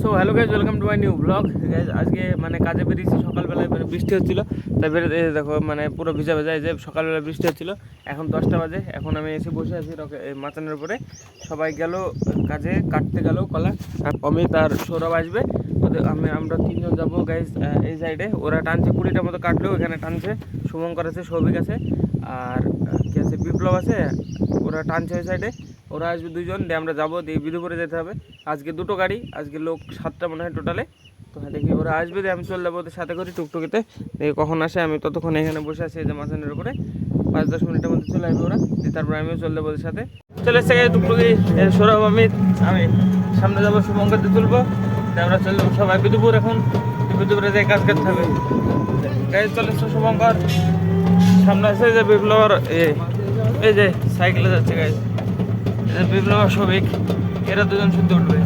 So hello guys welcome to my new blog guys আজকে মানে কাজে বেরিয়েছি, সকালবেলায় মানে বৃষ্টি হচ্ছিল। বেরোতে দেখো মানে পুরো ভিজা ভেজা যে সকালবেলা বৃষ্টি হচ্ছিল। এখন দশটা বাজে, এখন আমি এসে বসে আছি মাচানের উপরে। সবাই গেল কাজে, কাটতে গেল কলা। অমিত আর সৌরভ আসবে। ওদের আমি আমরা তিনজন যাব গাইজ এই সাইডে ওরা টানছে কুড়িটার মতো কাটলো এখানে টানছে শুভঙ্কর আছে সৌভিক আছে। আর কি আছে, বিপ্লব আছে। ওরা টানছে ওই সাইডে ওরা আসবে দুজন দিয়ে আমরা যাব, দিয়ে বিধুপুরে যেতে হবে। আজকে দুটো গাড়ি, আজকে লোক সাতটা মনে হয় টোটালে তো হ্যাঁ দেখি ওরা আসবে, দিয়ে আমি চলে যাব ওদের সাথে করি টুকটুকিতে। দেখি কখন আসে, আমি ততক্ষণ এখানে বসে আছি এই যে মাঝানের উপরে। পাঁচ দশ মিনিটের মধ্যে চলে আসবে ওরা, দিয়ে তারপরে আমিও চলে যাব ওদের সাথে। চলে এসে গেছে টুকটুকি সৌরভ অমিত আমি সামনে যাব শুভঙ্করতে তুলবো। দিয়ে আমরা চলে যাব সবাই বিধুপুর এখন। বিধুপুরে যাই কাজ করতে হবে। গাড়ি চলে এসছে শুভঙ্কর। সামনে আছে যে বিপ্লবর এই যে সাইকেলে যাচ্ছে গাড়ি। বিপ্লব আর সবিক এরা দুজন শুদ্ধ উঠবে।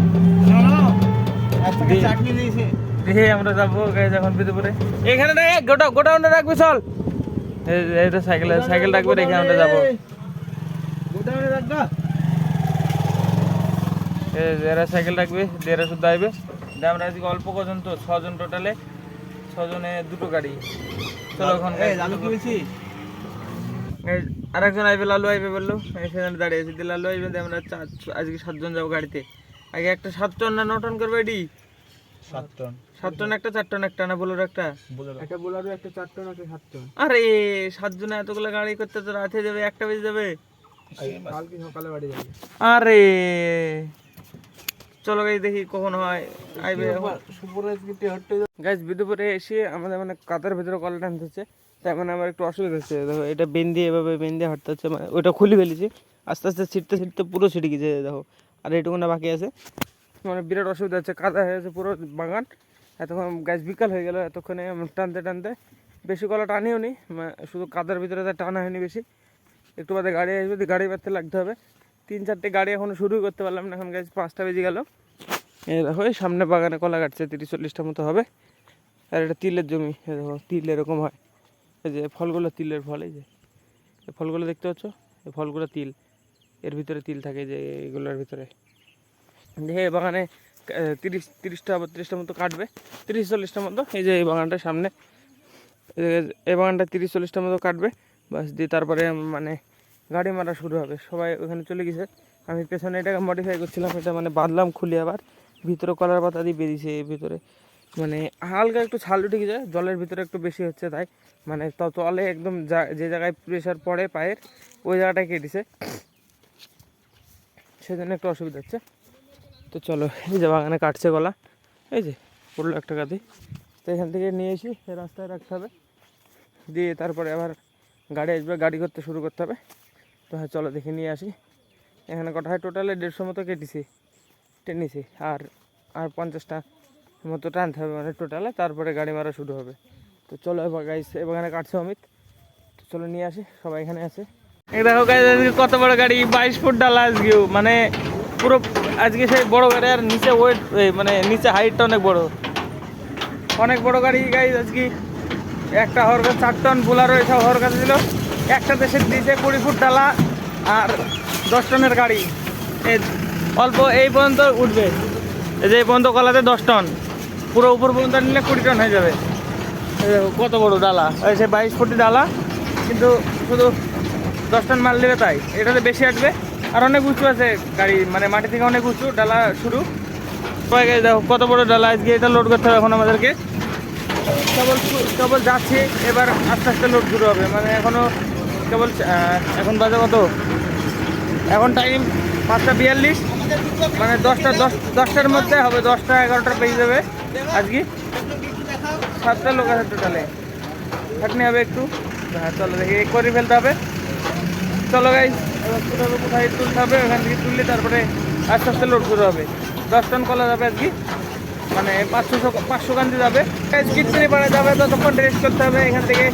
দেখে আমরা যাব যখন বিদুপুরে এখানে না গোটা গোডাউনে রাখবি চল। যে- সাইকেল সাইকেল রাখবে রেখে আমরা যাব। এরা সাইকেল রাখবে এরা শুদ্ধ আসবে আমরা আজকে অল্প কজন তো ছজন টোটালে। ছজনে দুটো গাড়ি। চলো এখন লালু কি বলছি আর একজন আইবে লালু আইবে বলল। সেখানে দাঁড়িয়ে আছি। দিয়ে লালু আইবে দিয়ে আমরা আজকে সাতজন যাব গাড়িতে। আগে একটা সাত টন না ন টন করবে এডি সাত টন। সাত টন একটা চার টন একটা না বলোর একটা? একটা বোলারও একটা চার টন একটা সাত টন। আরে সাতজনে এতগুলো গাড়ি করতে তো রাতে যাবে একটা বেজে যাবে। কালকে সকালে বাড়ি যাবে। আরে চলো দেখি কখন হয়। আইবে বিদুপুরে এসে আমাদের মানে কাতার ভিতরে কল হচ্ছে তাই মানে আমার একটু অসুবিধা হচ্ছে। দেখো, এটা দিয়ে এভাবে দিয়ে হাঁটতে হচ্ছে মানে ওটা খুলে ফেলেছি। আস্তে আস্তে ছিটতে ছিটতে পুরো ছিটে গেছে, দেখো। আর এইটুকু না বাকি আছে। মানে বিরাট অসুবিধা হচ্ছে, কাদা হয়ে গেছে পুরো বাগান। এতক্ষণ গাছ বিকাল হয়ে গেল, এতক্ষণে টানতে টানতে। বেশি কলা টানিও নি শুধু কাদার ভিতরে তো টানা হয়নি বেশি। একটু বাদে গাড়ি আসবে গাড়ি বাড়তে লাগতে হবে। তিন চারটে গাড়ি এখনও শুরুই করতে পারলাম না, এখন গাছ পাঁচটা বেজে গেল। এই দেখো সামনে বাগানে কলা কাটছে, তিরিশ চল্লিশটা মতো হবে। আর এটা তিলের জমি দেখো, তিল এরকম হয়। এই যে ফলগুলো তিলের ফল, এই যে। ফলগুলো দেখতে পাচ্ছ? এই ফলগুলো তিল। এর ভিতরে তিল থাকে যে এগুলোর ভিতরে। দেখে বাগানে তিরিশ, তিরিশটা বত্রিশটা মতো কাটবে। তিরিশ চল্লিশটা মতো। এই যে এই বাগানটার সামনে। এই এই বাগানটা তিরিশ চল্লিশটা মতো কাটবে। বাস দিয়ে তারপরে মানে গাড়ি মারা শুরু হবে। সবাই ওখানে চলে গেছে। আমি পেছনে এটাকে মডিফাই করছিলাম। এটা মানে বাঁধলাম খুলে আবার। ভিতরে কলার পাতা দিয়ে বেরিয়েছে এর ভিতরে। মানে হালকা একটু ছাল উঠে গেছে জলের ভিতরে একটু বেশি হচ্ছে তাই। মানে তলে একদম যা- জায়গায় প্রেশার পড়ে পায়ের, ওই জায়গাটায় কেটেছে সেজন্য একটু অসুবিধা হচ্ছে। তো চলো, এই যে বাগানে কাটছে গলা, এই যে পড়ল একটা গাদি। তো এখান থেকে নিয়ে এসি রাস্তায় রাখতে হবে। দিয়ে তারপরে আবার গাড়ি আসবে, গাড়ি করতে শুরু করতে হবে। তো হ্যাঁ চলো দেখে নিয়ে আসি। এখানে কটা হয়? টোটালে দেড়শো মতো কেটেছি, টেনেছি, আর আর পঞ্চাশটা মতো টানতে হবে মানে টোটালে তারপরে গাড়ি মারা শুরু হবে। তো চলো এবার গাইস এখানে কাটছে অমিত। চলো নিয়ে আসি, সবাই এখানে আছে। দেখো গাইস আজকে কত বড় গাড়ি, বাইশ ফুট ডালা আজকেও মানে পুরো আজকে সেই বড় গাড়ি, আর নিচে ওয়েট মানে নিচে হাইটটা অনেক বড়। অনেক বড় গাড়ি গাইস আজকে একটা হর কাছে চার টন বোলারও এসব হর কাছে ছিল। একটা দেশের দিয়েছে কুড়ি ফুট ডালা আর দশ টনের গাড়ি। অল্প এই পর্যন্ত উঠবে। এই যে এই পর্যন্ত কলাতে দশ টন পুরো উপর পর্যন্ত নিলে কুড়ি টন হয়ে যাবে। কত বড় ডালা? সে বাইশ ফুটি ডালা, কিন্তু শুধু দশ টন মাল নেবে তাই। এটাতে বেশি আসবে। আর অনেক উঁচু আছে গাড়ি মানে মাটি থেকে অনেক উঁচু ডালা শুরু। দেখো, কত বড় ডালা? আজকে এটা লোড করতে হবে এখন আমাদেরকে। কেবল কেবল যাচ্ছি, এবার আস্তে আস্তে লোড শুরু হবে। মানে এখনও কেবল এখন বাজে কত? এখন টাইম পাঁচটা বিয়াল্লিশ। মানে দশটা, দশ, দশটার মধ্যে হবে, দশটা এগারোটা পেয়ে যাবে। আজকে? সাতটা লোক আছে টোটালে খাটনি হবে একটু। হ্যাঁ চলো দেখি করে ফেলতে হবে। চলো গাই কোথায় তুলতে হবে, ওখান থেকে তুললে তারপরে আস্তে আস্তে লোড শুরু হবে। দশ টন কলা যাবে আজকে। মানে পাঁচশো পাঁচশো গান্ধি যাবে। কিত্রি পাড়া যাবে ততক্ষণ রেস্ট করতে হবে, এখান থেকে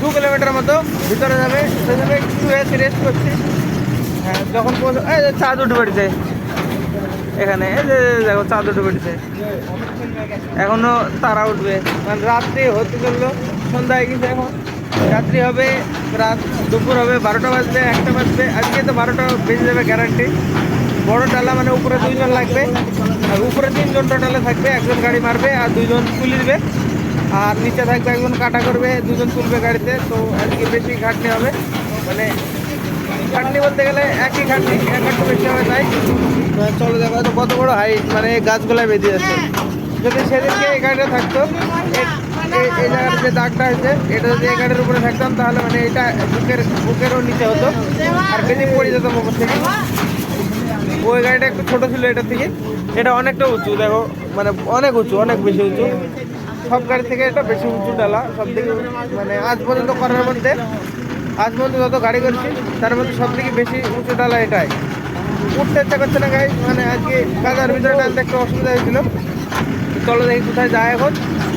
দু কিলোমিটার মতো ভিতরে যাবে। সেখানে একটু রেস্ট করছি। হ্যাঁ যখন চাঁদ উঠে পড়েছে। এখানে দেখো চাঁদ উঠে পড়েছে এখনও তারা উঠবে। মানে রাত্রি হতে চলল, সন্ধ্যা হয়ে গেছে এখন। রাত্রি হবে, রাত দুপুর হবে, বারোটা বাজবে, একটা বাজবে। আজকে তো বারোটা বেজে যাবে গ্যারান্টি বড় ডালা মানে উপরে দুইজন লাগবে। আর উপরে তিনজন টোটালে থাকবে, একজন গাড়ি মারবে আর দুইজন তুলে দিবে আর নিচে থাকবে একজন কাটা করবে, দুজন তুলবে গাড়িতে। তো আজকে বেশি খাটনি হবে। মানে খাটনি বলতে গেলে একই খাটনি এক একটু বেশি হবে তাই। তো চলো দেখো তো কত বড় হাইট মানে এই গাছগুলাই বেঁধে যাচ্ছে যদি সেদিনকে এই গাড়িটা থাকতো এই জায়গার যে দাগটা হয়েছে এটা যদি এই গাড়ির উপরে থাকতাম তাহলে মানে এটা বুকের বুকেরও নিচে হতো আর বেশি পড়ে যেত উপর থেকে। ওই গাড়িটা একটু ছোট ছিল এটা থেকে। এটা অনেকটা উঁচু দেখো মানে অনেক উঁচু অনেক বেশি উঁচু। সব গাড়ি থেকে এটা বেশি উঁচু ডালা সব থেকে মানে আজ পর্যন্ত করার মধ্যে। আজ পর্যন্ত যত গাড়ি করেছি তার মধ্যে সব থেকে বেশি উঁচু ডালা এটাই। উঠতে ইচ্ছা করছে না গাড়ি মানে আজকে কাজার ভিতরে টানতে একটু অসুবিধা হয়েছিল। চলো দেখি কোথায় যায় এখন।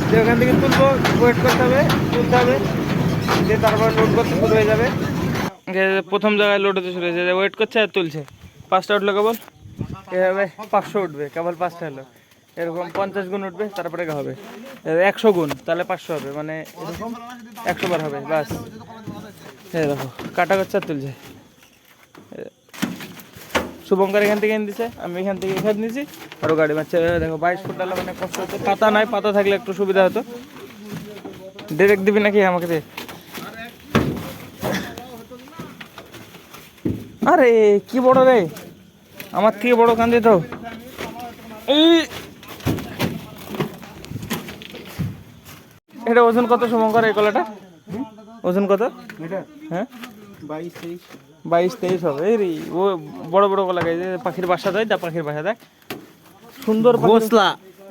যে ওখান থেকে তুলবো ওয়েট করতে হবে তুলতে হবে। দিয়ে তারপর লোড করতে শুরু হয়ে যাবে। প্রথম জায়গায় লোড হতে শুরু হয়েছে ওয়েট করছে আর তুলছে। পাঁচটা উঠল কেবল? এভাবে পাঁচশো উঠবে কেবল পাঁচটা হলো। এরকম পঞ্চাশ গুণ উঠবে তারপরে হবে। একশো গুণ তাহলে পাঁচশো হবে মানে এরকম একশো বার হবে বাস। এই দেখো, কাটা করছে তুলছে। শুভঙ্কর এখান থেকে এনে আমি এখান থেকে এখানে নিয়েছি আরও গাড়ি মারছে দেখো, বাইশ ফুট ডালা মানে কষ্ট হচ্ছে। পাতা নাই, পাতা থাকলে একটু সুবিধা হতো। ডিরেক্ট দিবি নাকি আমাকে দে? আরে, কি বড় রে? আমার থেকে বড় কান্দে তো। এটা ওজন কত শুভঙ্কর, এই কলাটা? ওজন কত? এটা? হ্যাঁ? বাইশ তেইশ। বাইশ তেইশ হবে। এই ও বড় বড় কলা গাছ যে পাখির বাসা দেয় দা পাখির বাসা দেখ। সুন্দর ঘোসলা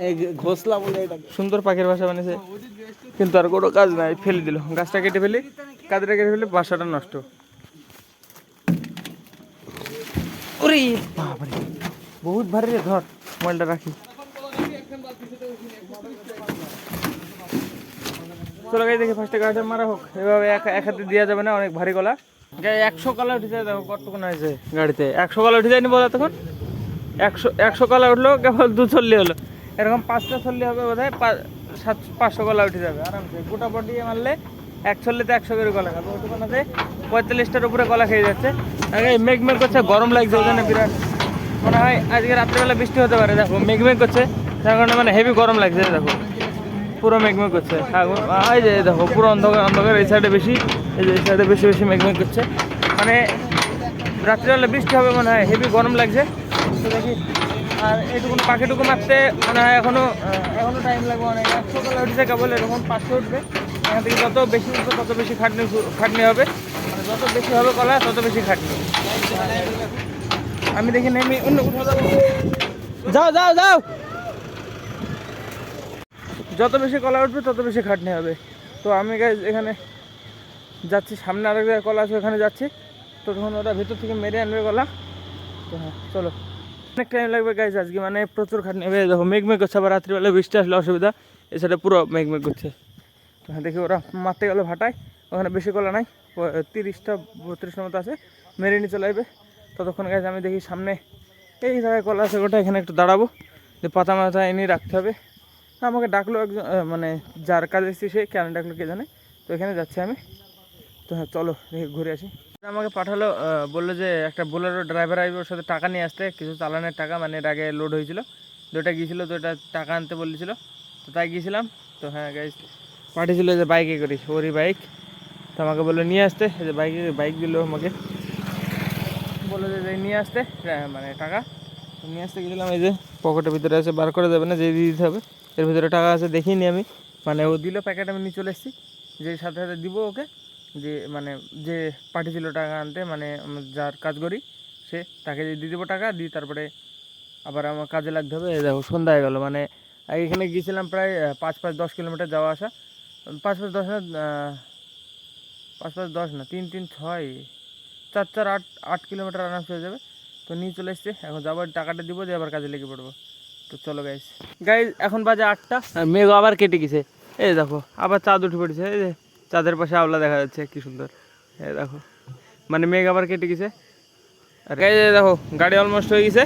এই ঘোসলা বলে সুন্দর পাখির বাসা বানিয়েছে। কিন্তু আর কোনো কাজ নাই ফেলে দিল। গাছটা কেটে ফেলি কাজটা কেটে ফেলে বাসাটা নষ্ট। ওরে। বাবারে বহুত ভারী রে ধর মোবাইলটা রাখি। চলো গাই দেখি ফার্স্টে গাড়িটা মারা হোক। এভাবে এক হাতে দেওয়া যাবে না, অনেক ভারী গাই একশো কলা উঠে যায়, দেখো কতক্ষণ হয়েছে গাড়িতে। একশো কলা উঠে যায়নি বলো তখন? একশো একশো কলা উঠল, কেবল দু চল্লি হলো। এরকম পাঁচটা চল্লি হবে বোধ হয় সাত পাঁচশো কলা উঠে যাবে, আরামসে। গোটা পটিয়ে মারলে এক চল্লিতে একশো করে কলা খাবে ওটুকুন আছে পঁয়তাল্লিশটার উপরে কলা খেয়ে যাচ্ছে। আগে মেঘ মেঘ করছে, গরম লাগছে ওখানে বিরাট। মনে হয় আজকে রাত্রেবেলা বৃষ্টি হতে পারে, দেখো, মেঘ মেঘ করছে। তার কারণে মানে হেভি গরম লাগছে, দেখো। পুরো মেঘমেঘ করছে। এই যে দেখো পুরো অন্ধকার অন্ধকার এই সাইডে বেশি এই যে এই সাইডে বেশি বেশি মেঘমেঘ করছে। মানে রাত্রিবেলা বৃষ্টি হবে মনে হয় হেভি গরম লাগছে। দেখি আর এইটুকু পাখিটুকু মারতে মনে হয় এখনও আহ, এখনও টাইম লাগবে অনেক। একশো কলা উঠছে কেবল এরকম পাঁচশো উঠবে। এখান থেকে যত বেশি উঠবে তত বেশি খাটনি খাটনি হবে। যত বেশি হবে কলা তত বেশি খাটনি। আমি দেখি নেমে অন্য কোথাও যাও যাও যাও! যত বেশি কলা উঠবে, তত বেশি খাটনি হবে। তো আমি guys এখানে যাচ্ছি, সামনে আরেক জায়গায় কলা আছে, ওখানে যাচ্ছি। তো তখন ওরা ভেতর থেকে মেরে আনবে কলা। তো হ্যাঁ চলো। অনেক টাইম লাগবে গাইজ আজকে মানে প্রচুর খাটনি। হবে দেখো মেঘ মেঘ করছে, আবার রাত্রিবেলা বৃষ্টি আসলে অসুবিধা। এছাড়া পুরো মেঘ মেঘ করছে। তো হ্যাঁ দেখি ওরা মারতে গেলে ভাটায়। ওখানে বেশি কলা নাই তিরিশটা, বত্রিশটার মতো আছে। মেরে নিয়ে চলে আসবে। ততক্ষণ গাইজ আমি দেখি সামনে এই জায়গায় কলা আছে, ওটা এখানে একটু দাঁড়াবো। যে পাতা মাথা এনে রাখতে হবে। আমাকে ডাকলো একজন মানে যার কাজ এসেছি সে কেন ডাকলো কে জানে? তো এখানে যাচ্ছি আমি। তো হ্যাঁ চলো ঘুরে আসি। আমাকে পাঠালো বলল যে একটা বোলেরো ড্রাইভার আসবে ওর সাথে টাকা নিয়ে আসতে কিছু চালানের টাকা মানে এর আগে লোড হয়েছিল। দুটা গিয়েছিল তো ওটা টাকা আনতে বলেছিল। তো তাই গিয়েছিলাম। তো হ্যাঁ গাইজ পাঠিয়েছিল যে বাইকে করি ওরই বাইক তো আমাকে বলল নিয়ে আসতে। যে বাইকে বাইক দিল আমাকে। বলল যে নিয়ে আসতে। হ্যাঁ, মানে টাকা। নিয়ে আসতে গেছিলাম, এই যে পকেটের ভিতরে আছে, বার করে দেবে না যে দিয়ে দিতে হবে। এর ভিতরে টাকা আছে, দেখিনি আমি। মানে ও দিল প্যাকেট, আমি নিয়ে চলে এসেছি। যে সাথে সাথে দিব ওকে। যে মানে যে পাঠিয়েছিল টাকা আনতে মানে যার কাজ করি, সে তাকে দিয়ে দেবো টাকা, দিয়ে তারপরে আবার আমার কাজে লাগতে হবে। দেখো, সন্ধ্যা হয়ে গেলো। মানে এখানে গিয়েছিলাম প্রায় পাঁচ পাঁচ দশ কিলোমিটার যাওয়া আসা। পাঁচ পাঁচ দশ না পাঁচ পাঁচ দশ না, তিন তিন ছয়, চার চার আট আট কিলোমিটার আরামসে হয়ে যাবে। তো নিয়ে চলে এসছে এখন যাবার টাকাটা দিব, দিয়ে আবার কাজে লেগে পড়ব। তো চলো গাইস গাইজ এখন বাজে আটটা। মেঘ আবার কেটে গেছে। এই দেখো, আবার চাঁদ উঠে পড়েছে। এই যে, চাঁদের পাশে আওলা দেখা যাচ্ছে, কি সুন্দর। এই দেখো মানে মেঘ আবার কেটে গেছে। আর গাইজ দেখো, গাড়ি অলমোস্ট হয়ে গেছে।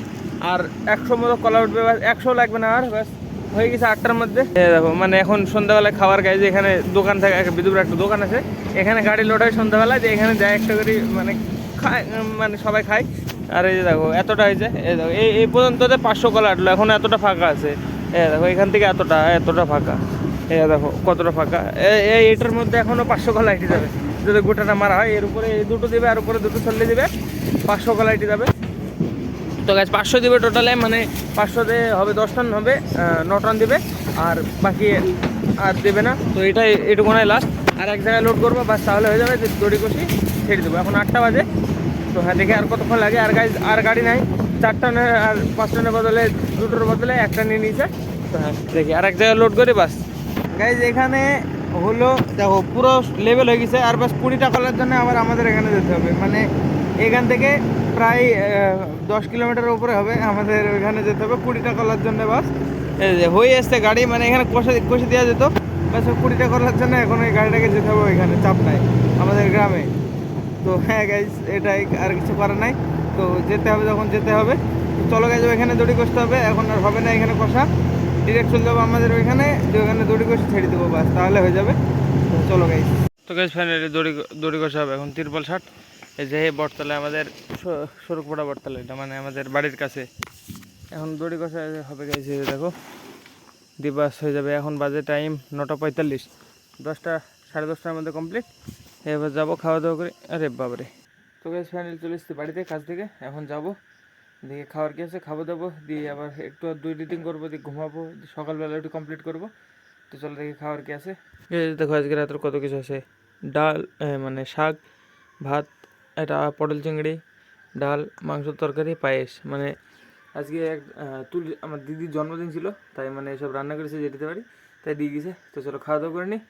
আর একশো মতো কলা উঠবে ব্যাস একশো লাগবে না আর ব্যাস হয়ে গেছে আটটার মধ্যে। দেখো মানে এখন সন্ধ্যাবেলায় খাবার খাই যে এখানে দোকান থাকে বিদুর একটা দোকান আছে। এখানে গাড়ি লোড হয় সন্ধ্যাবেলায় যে এখানে যায় একটা করে মানে খায় মানে সবাই খায়। আর এই যে দেখো, এতটা হয়েছে এই দেখো, এই এই পর্যন্ততে পাঁচশো কলা আটলো, এখন এতটা ফাঁকা আছে। এই দেখো, এখান থেকে এতটা এতটা ফাঁকা। এই দেখো, কতটা ফাঁকা। এ- এই এটার মধ্যে এখনও পাঁচশো কলা আইটি যাবে। যদি গোটাটা মারা হয়, এর উপরে এই দুটো দেবে, আর উপরে দুটো ছল্লি দেবে, পাঁচশো কলা আইটি যাবে। তো গাছ পাঁচশো দেবে টোটালে মানে পাঁচশোতে হবে, দশ টন হবে ন টন দিবে, আর বাকি আর দেবে না। তো এটাই, এটুকুনাই লাস্ট আর এক জায়গায় লোড করব বাস তাহলে হয়ে যাবে দড়ি কষি ছেড়ে দেবো। এখন আটটা বাজে। তো হ্যাঁ দেখে আর কতক্ষণ লাগে। আর গাড়ি আর গাড়ি নাই। চার টনের আর পাঁচ টনের বদলে, দুটোর বদলে একটা নিয়ে নিয়েছে তো হ্যাঁ দেখি, আর এক জায়গায় লোড করে বাস। গাইজ এখানে হলো, দেখো, পুরো লেভেল হয়ে গেছে। আর বাস কুড়িটা কলার জন্য আবার আমাদের এখানে যেতে হবে। মানে এখান থেকে প্রায় দশ কিলোমিটার উপরে হবে। আমাদের ওইখানে যেতে হবে কুড়িটা কলার জন্য বাস। হয়ে আসছে গাড়ি। মানে এখানে কষে কষে দেওয়া যেত। বাস ওই কুড়িটা কলার জন্য এখন ওই গাড়িটাকে যেতে হবে ওইখানে। চাপ নাই। আমাদের গ্রামে। তো হ্যাঁ গাইজ এটাই আর কিছু করার নাই। তো যেতে হবে যখন যেতে হবে। চলো গাইজ ওইখানে দড়ি কষতে হবে। এখন আর হবে না এখানে কষা। ডিরেক্ট চলে যাব আমাদের ওইখানে। যে ওখানে দড়ি কষে ছেড়ে দেবো বাস তাহলে হয়ে যাবে। চলো গাইজ তো গাইজ ফাইনালি দড়ি দড়ি কষা হবে। এখন তিরপল ষাট এই যে বটতলা আমাদের সরুকপড়া বটতলা এটা মানে আমাদের বাড়ির কাছে। এখন দড়ি কষা হবে গাইজ দেখো। দিবাস হয়ে যাবে। এখন বাজে টাইম নটা পঁয়তাল্লিশ। দশটা, সাড়ে দশটার মধ্যে কমপ্লিট এবার যাব খাওয়া দাওয়া করে। আরে বাবারে তো গ্যাস ফাইনাল চলে এসেছি বাড়িতে কাজ থেকে। এখন যাব। দিয়ে খাওয়ার কি আছে খাব দাবো। দিয়ে আবার একটু আর দুই রিডিং করব দিয়ে ঘুমাবো। সকালবেলা একটু কমপ্লিট করব। তো চলো দেখি খাওয়ার কি আছে। দেখো আজকে রাতের কত কিছু আছে। ডাল মানে শাক ভাত এটা পটল চিংড়ি ডাল মাংসের তরকারি পায়েস। মানে আজকে এক তুল আমার দিদির জন্মদিন ছিল। তাই মানে এসব রান্না করেছে যেতে পারি তাই দিয়ে গেছে। তো চলো খাওয়া দাওয়া করে নিই